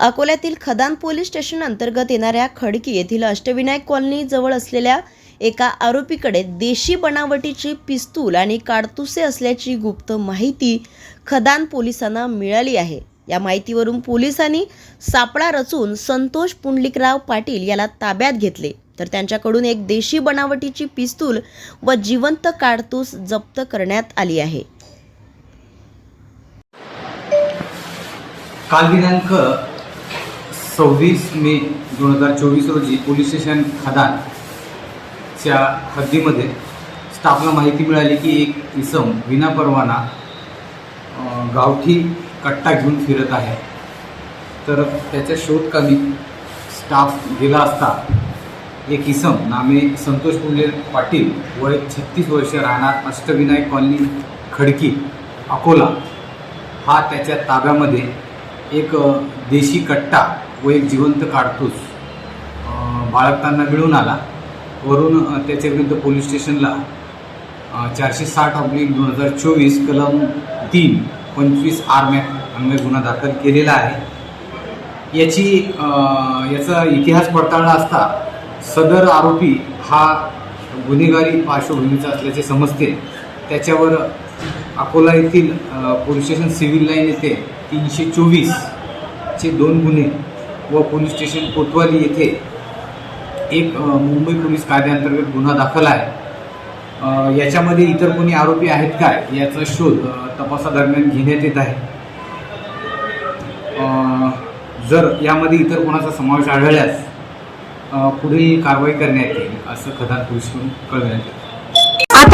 अकोल्यातील खदान police station अंतर्गत येणाऱ्या खडकी येथील अष्टविनायक कॉलनी जवळ असलेल्या एका आरोपीकडे देशी बनावटीची पिस्तूल आणि काडतुसे असल्याची गुप्त माहिती खदान पोलिसांना मिळाली आहे. या माहितीवरून पोलिसांनी सापळा रचून संतोष पुंडलिकराव पाटील याला ताब्यात घेतले. तर त्यांच्याकडून एक देशी बनावटीची पिस्तूल व जिवंत काडतूस जप्त करण्यात आली आहे. काल दिनांक सव्वीस मे दोन हजार चोवीस रोजी पोलीस स्टेशन खदानच्या हद्दीमध्ये स्टाफला माहिती मिळाली की एक इसम विनापरवाना गावठी कट्टा घेऊन फिरत आहे. तर त्याच्या शोधकामी स्टाफ गेला असता एक इसम नामे संतोष पुंडले पाटील वय छत्तीस वर्ष राहणार अष्टविनायक कॉलनी खडकी अकोला. हा त्याच्या ताब्यामध्ये एक देशी कट्टा व एक जिवंत काडतूस अ, बाळगताना मिळून आला. वरून त्याच्याविरुद्ध पोलीस स्टेशनला चारशे साठ ऑब्लिक दोन हजार चोवीस कलम तीन पंचवीस आर अन्वय गुन्हा दाखल केलेला आहे. याची याचा इतिहास पडताळला असता सदर आरोपी हा गुन्हेगारी पार्श्वभूमीचा असल्याचे समजते. त्याच्यावर अकोला येथील पोलीस स्टेशन सिव्हिल लाईन येथे तीनशे चोवीसचे दोन गुन्हे व पोलीस स्टेशन कोतवाली येथे एक मुंबई पोलीस कायद्याअंतर्गत गुन्हा दाखल आहे. याच्यामध्ये इतर कोणी आरोपी आहेत काय याचा शोध तपासादरम्यान घेण्यात येत आहे. जर यामध्ये इतर कोणाचा समावेश आढळल्यास पुढील कारवाई करण्यात येईल असं खदान पोलीसकडून कळवण्यात येतं.